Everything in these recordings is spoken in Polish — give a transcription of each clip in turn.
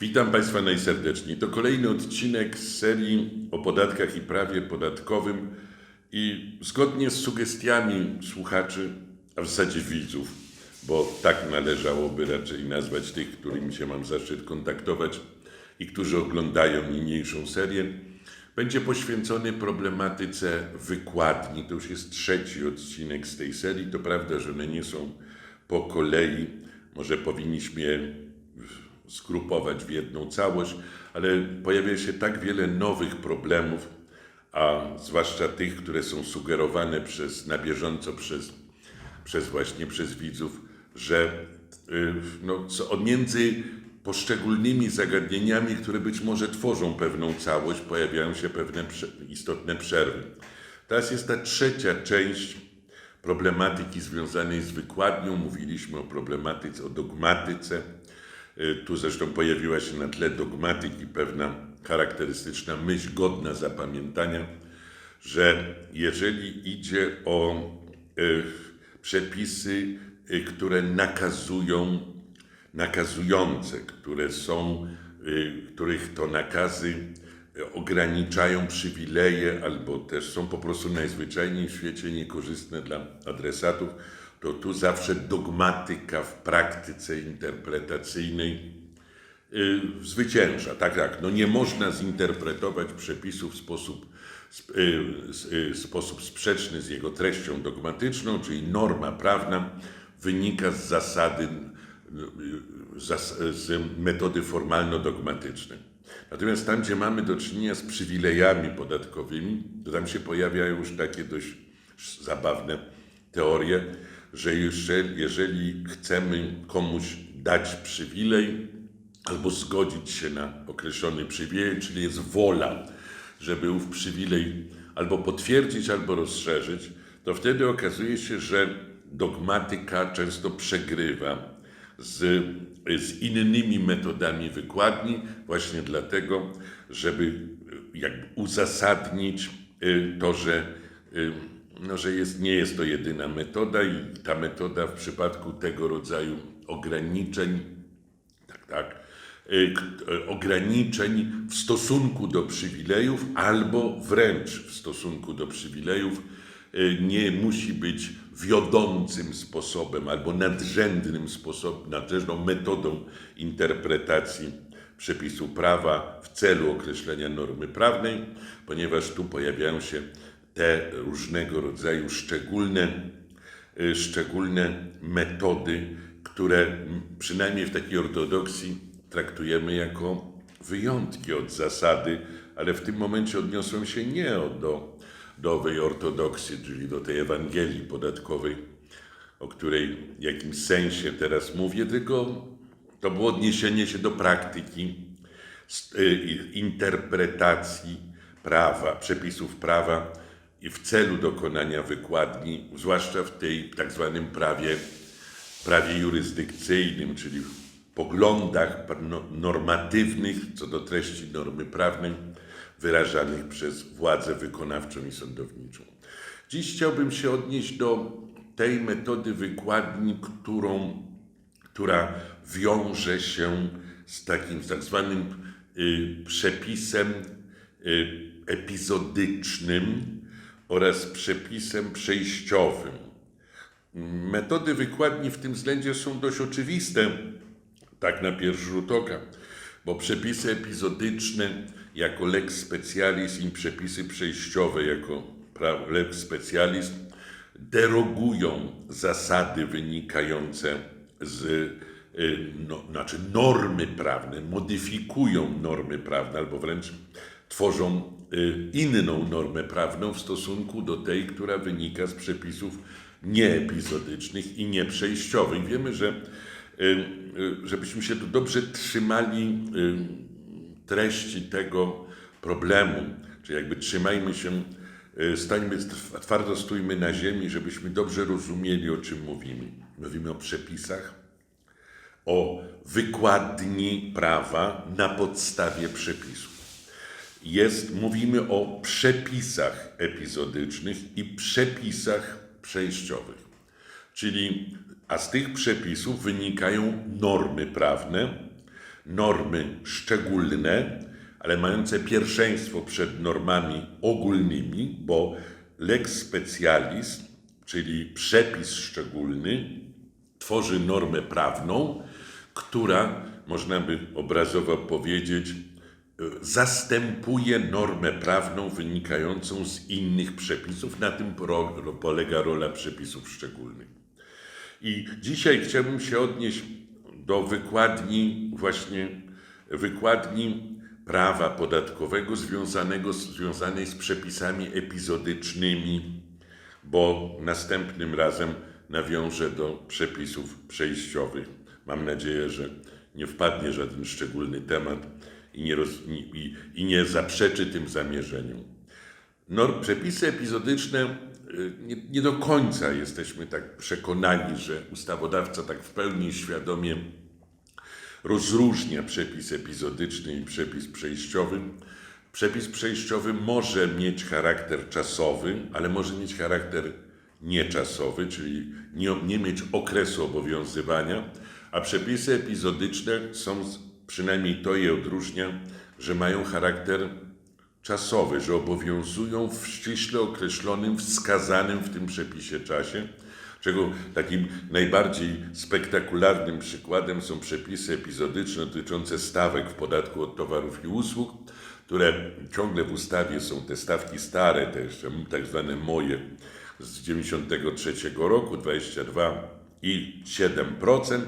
Witam Państwa najserdeczniej. To kolejny odcinek z serii o podatkach i prawie podatkowym i zgodnie z sugestiami słuchaczy, a w zasadzie widzów, bo tak należałoby raczej nazwać tych, którymi się mam zaszczyt kontaktować i którzy oglądają niniejszą serię, będzie poświęcony problematyce wykładni. To już jest trzeci odcinek z tej serii. To prawda, że one nie są po kolei. Może powinniśmy je skrupować w jedną całość, ale pojawia się tak wiele nowych problemów, a zwłaszcza tych, które są sugerowane przez, na bieżąco przez, przez właśnie przez widzów, że y, no, między poszczególnymi zagadnieniami, które być może tworzą pewną całość, pojawiają się pewne istotne przerwy. Teraz jest ta trzecia część problematyki związanej z wykładnią. Mówiliśmy o problematyce, o dogmatyce. Y, Tu zresztą pojawiła się na tle dogmatyki pewna charakterystyczna myśl godna zapamiętania, że jeżeli idzie o y, przepisy, y, które nakazują, nakazujące, które są, których to nakazy ograniczają przywileje albo też są po prostu najzwyczajniej w świecie niekorzystne dla adresatów, to tu zawsze dogmatyka w praktyce interpretacyjnej y, zwycięża. Tak, tak. No nie można zinterpretować przepisów w sposób, sp- y, s- y, sposób sprzeczny z jego treścią dogmatyczną, czyli norma prawna wynika z zasady, y, zas- z metody formalno-dogmatycznej. Natomiast tam, gdzie mamy do czynienia z przywilejami podatkowymi, to tam się pojawiają już takie dość zabawne teorie, że jeżeli, jeżeli chcemy komuś dać przywilej, albo zgodzić się na określony przywilej, czyli jest wola, żeby ów przywilej albo potwierdzić, albo rozszerzyć, to wtedy okazuje się, że dogmatyka często przegrywa z, z innymi metodami wykładni, właśnie dlatego, żeby jakby uzasadnić y, to, że, y, no, że jest, nie jest to jedyna metoda i ta metoda w przypadku tego rodzaju ograniczeń tak, tak, y, y, ograniczeń w stosunku do przywilejów albo wręcz w stosunku do przywilejów y, nie musi być wiodącym sposobem albo nadrzędnym sposobem, nadrzędną metodą interpretacji przepisu prawa w celu określenia normy prawnej, ponieważ tu pojawiają się te różnego rodzaju szczególne y, szczególne metody, które przynajmniej w takiej ortodoksji traktujemy jako wyjątki od zasady, ale w tym momencie odniosą się nie do, do owej ortodoksji, czyli do tej Ewangelii podatkowej, o której w jakimś sensie teraz mówię, tylko to było odniesienie się do praktyki y, interpretacji prawa, przepisów prawa i w celu dokonania wykładni, zwłaszcza w tej tak zwanym prawie, prawie jurysdykcyjnym, czyli w poglądach no- normatywnych co do treści normy prawnej wyrażanych przez władzę wykonawczą i sądowniczą. Dziś chciałbym się odnieść do tej metody wykładni, którą która wiąże się z takim tak zwanym y, przepisem y, epizodycznym oraz przepisem przejściowym. Metody wykładni w tym względzie są dość oczywiste, tak na pierwszy rzut oka, bo przepisy epizodyczne jako lex specialis i przepisy przejściowe jako lex specialis derogują zasady wynikające z no, znaczy normy prawne, modyfikują normy prawne albo wręcz tworzą y, inną normę prawną w stosunku do tej, która wynika z przepisów nieepizodycznych i nieprzejściowych. Wiemy, że y, y, żebyśmy się tu dobrze trzymali y, treści tego problemu, czyli jakby trzymajmy się, y, stańmy, tw- twardo stójmy na ziemi, żebyśmy dobrze rozumieli, o czym mówimy. Mówimy o przepisach, o wykładni prawa na podstawie przepisów. Jest, mówimy o przepisach epizodycznych i przepisach przejściowych. Czyli, a z tych przepisów wynikają normy prawne, normy szczególne, ale mające pierwszeństwo przed normami ogólnymi, bo lex specialis, czyli przepis szczególny, tworzy normę prawną, która, można by obrazowo powiedzieć, zastępuje normę prawną wynikającą z innych przepisów. Na tym polega rola przepisów szczególnych. I dzisiaj chciałbym się odnieść do wykładni, właśnie wykładni prawa podatkowego związanego, związanej z przepisami epizodycznymi, bo następnym razem nawiążę do przepisów przejściowych. Mam nadzieję, że nie wpadnie żaden szczególny temat i nie, roz, i, i nie zaprzeczy tym zamierzeniom. Nor, przepisy epizodyczne y, nie, nie do końca jesteśmy tak przekonani, że ustawodawca tak w pełni świadomie rozróżnia przepis epizodyczny i przepis przejściowy. Przepis przejściowy może mieć charakter czasowy, ale może mieć charakter nieczasowy, czyli nie, nie mieć okresu obowiązywania, a przepisy epizodyczne są, przynajmniej to je odróżnia, że mają charakter czasowy, że obowiązują w ściśle określonym, wskazanym w tym przepisie czasie, czego takim najbardziej spektakularnym przykładem są przepisy epizodyczne dotyczące stawek w podatku od towarów i usług, które ciągle w ustawie są te stawki stare, te jeszcze tak zwane moje z 93 roku, 22 i 7%,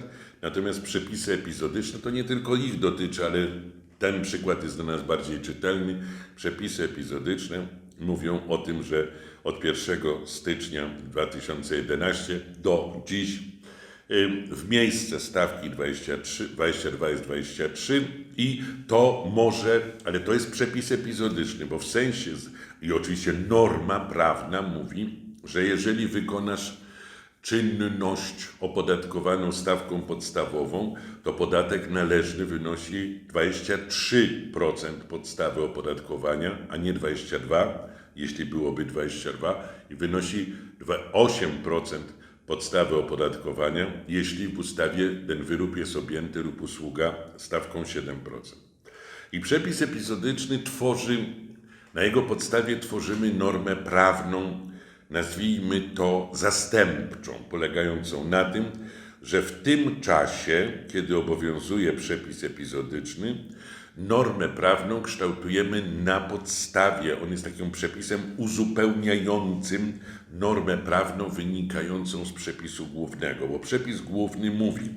natomiast przepisy epizodyczne to nie tylko ich dotyczy, ale ten przykład jest dla nas bardziej czytelny. Przepisy epizodyczne mówią o tym, że od 1 stycznia 2011 do dziś w miejsce stawki 23, 22 jest 23 i to może, ale to jest przepis epizodyczny, bo w sensie i oczywiście norma prawna mówi, że jeżeli wykonasz czynność opodatkowaną stawką podstawową, to podatek należny wynosi 23% podstawy opodatkowania, a nie 22, jeśli byłoby 22, i wynosi dwa- 8% podstawy opodatkowania, jeśli w ustawie ten wyrób jest objęty lub usługa stawką 7%. I przepis epizodyczny tworzy, na jego podstawie tworzymy normę prawną, nazwijmy to zastępczą, polegającą na tym, że w tym czasie, kiedy obowiązuje przepis epizodyczny, normę prawną kształtujemy na podstawie, on jest takim przepisem uzupełniającym normę prawną wynikającą z przepisu głównego, bo przepis główny mówi,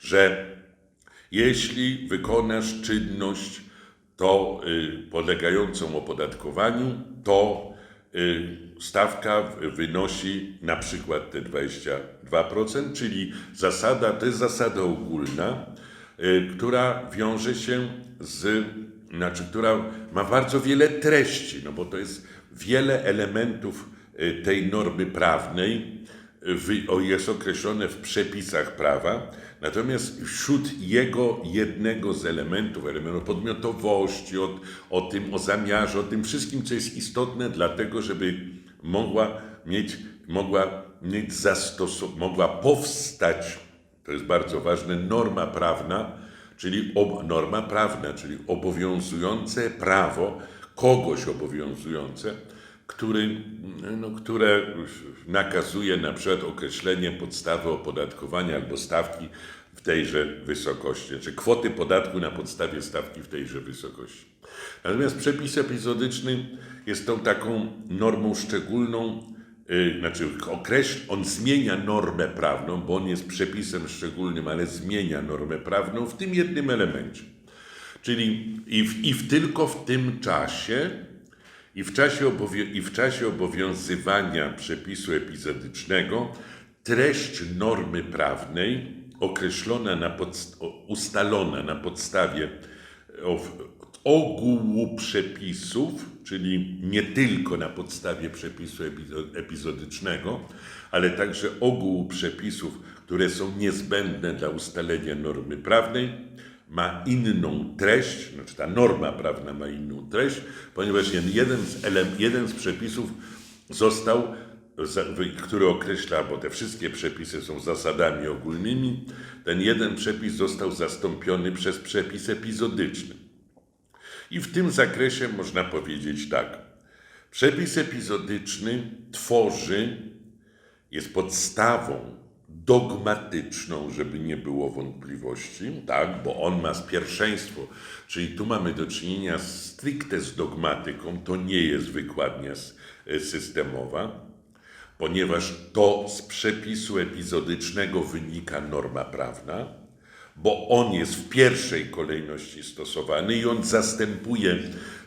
że jeśli wykonasz czynność to y, podlegającą opodatkowaniu, to stawka w- wynosi na przykład te 22%, czyli zasada, to jest zasada ogólna, y, która wiąże się z, znaczy, która ma bardzo wiele treści, no bo to jest wiele elementów y, tej normy prawnej, jest określone w przepisach prawa, natomiast wśród jego jednego z elementów, elementu podmiotowości, o, o tym, o zamiarze, o tym wszystkim, co jest istotne dlatego, żeby mogła mieć, mogła mieć zastos- mogła powstać, to jest bardzo ważne, norma prawna, czyli ob, norma prawna, czyli obowiązujące prawo, kogoś obowiązujące, który, no, które nakazuje na przykład określenie podstawy opodatkowania albo stawki w tejże wysokości, czy kwoty podatku na podstawie stawki w tejże wysokości. Natomiast przepis epizodyczny jest tą taką normą szczególną, yy, znaczy określ, on zmienia normę prawną, bo on jest przepisem szczególnym, ale zmienia normę prawną w tym jednym elemencie. Czyli i, w, i w, tylko w tym czasie, i w czasie, obowią- i w czasie obowiązywania przepisu epizodycznego treść normy prawnej określona na ustalona na podstawie o- ogółu przepisów, czyli nie tylko na podstawie przepisu epizo- epizodycznego, ale także ogółu przepisów, które są niezbędne dla ustalenia normy prawnej, ma inną treść, znaczy ta norma prawna ma inną treść, ponieważ jeden z, jeden z przepisów został który określa, bo te wszystkie przepisy są zasadami ogólnymi, ten jeden przepis został zastąpiony przez przepis epizodyczny. I w tym zakresie można powiedzieć tak. Przepis epizodyczny tworzy, jest podstawą dogmatyczną, żeby nie było wątpliwości, tak, bo on ma pierwszeństwo, czyli tu mamy do czynienia stricte z dogmatyką, to nie jest wykładnia systemowa, ponieważ to z przepisu epizodycznego wynika norma prawna, bo on jest w pierwszej kolejności stosowany i on zastępuje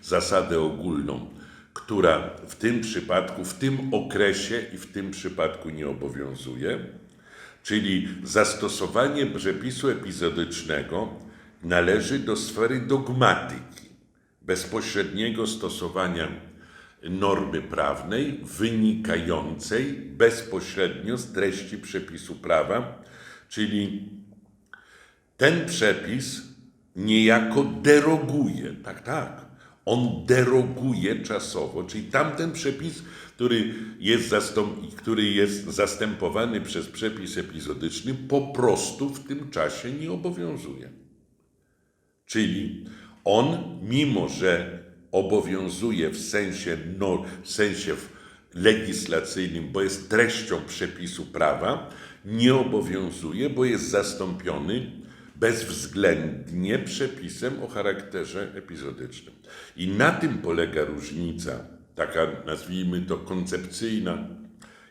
zasadę ogólną, która w tym przypadku, w tym okresie i w tym przypadku nie obowiązuje. Czyli zastosowanie przepisu epizodycznego należy do sfery dogmatyki, bezpośredniego stosowania normy prawnej wynikającej bezpośrednio z treści przepisu prawa, czyli ten przepis niejako deroguje, tak, tak. On deroguje czasowo, czyli tamten przepis, który jest, zastąp, który jest zastępowany przez przepis epizodyczny, po prostu w tym czasie nie obowiązuje. Czyli on, mimo że obowiązuje w sensie, no, w sensie legislacyjnym, bo jest treścią przepisu prawa, nie obowiązuje, bo jest zastąpiony bezwzględnie przepisem o charakterze epizodycznym. I na tym polega różnica, taka nazwijmy to koncepcyjna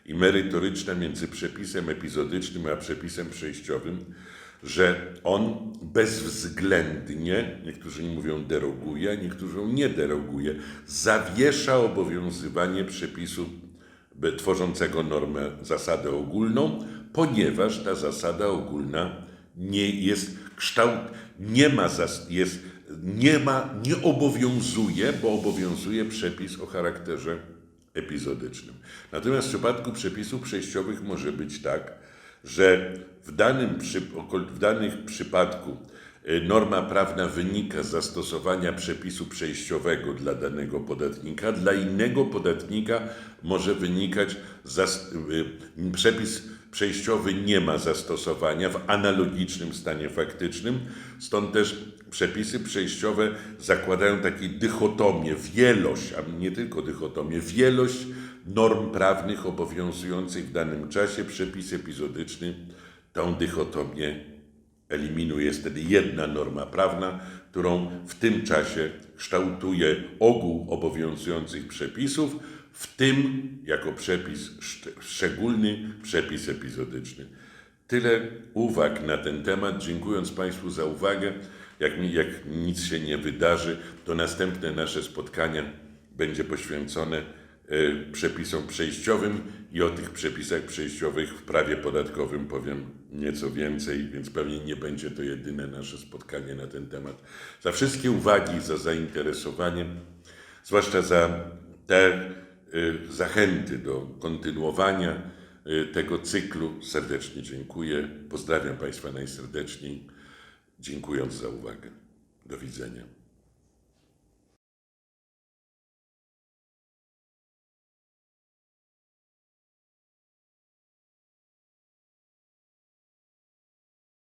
i merytoryczna między przepisem epizodycznym a przepisem przejściowym, że on bezwzględnie, niektórzy mówią deroguje, niektórzy mówią nie deroguje, zawiesza obowiązywanie przepisu tworzącego normę, zasadę ogólną, ponieważ ta zasada ogólna nie jest kształt, nie ma, jest, nie ma, nie obowiązuje, bo obowiązuje przepis o charakterze epizodycznym. Natomiast w przypadku przepisów przejściowych może być tak, że w danym, w danych przypadku y, norma prawna wynika z zastosowania przepisu przejściowego dla danego podatnika, dla innego podatnika może wynikać y, przepis przejściowy nie ma zastosowania w analogicznym stanie faktycznym, stąd też przepisy przejściowe zakładają takie dychotomię, wielość, a nie tylko dychotomię, wielość norm prawnych obowiązujących w danym czasie. Przepis epizodyczny tą dychotomię eliminuje. Jest wtedy jedna norma prawna, którą w tym czasie kształtuje ogół obowiązujących przepisów, w tym jako przepis szczególny przepis epizodyczny. Tyle uwag na ten temat. Dziękując Państwu za uwagę. Jak, jak nic się nie wydarzy, to następne nasze spotkania będzie poświęcone e, przepisom przejściowym i o tych przepisach przejściowych w prawie podatkowym powiem nieco więcej, więc pewnie nie będzie to jedyne nasze spotkanie na ten temat. Za wszystkie uwagi, za zainteresowanie, zwłaszcza za te zachęty do kontynuowania y, tego cyklu serdecznie dziękuję. Pozdrawiam Państwa najserdeczniej, dziękując za uwagę. Do widzenia.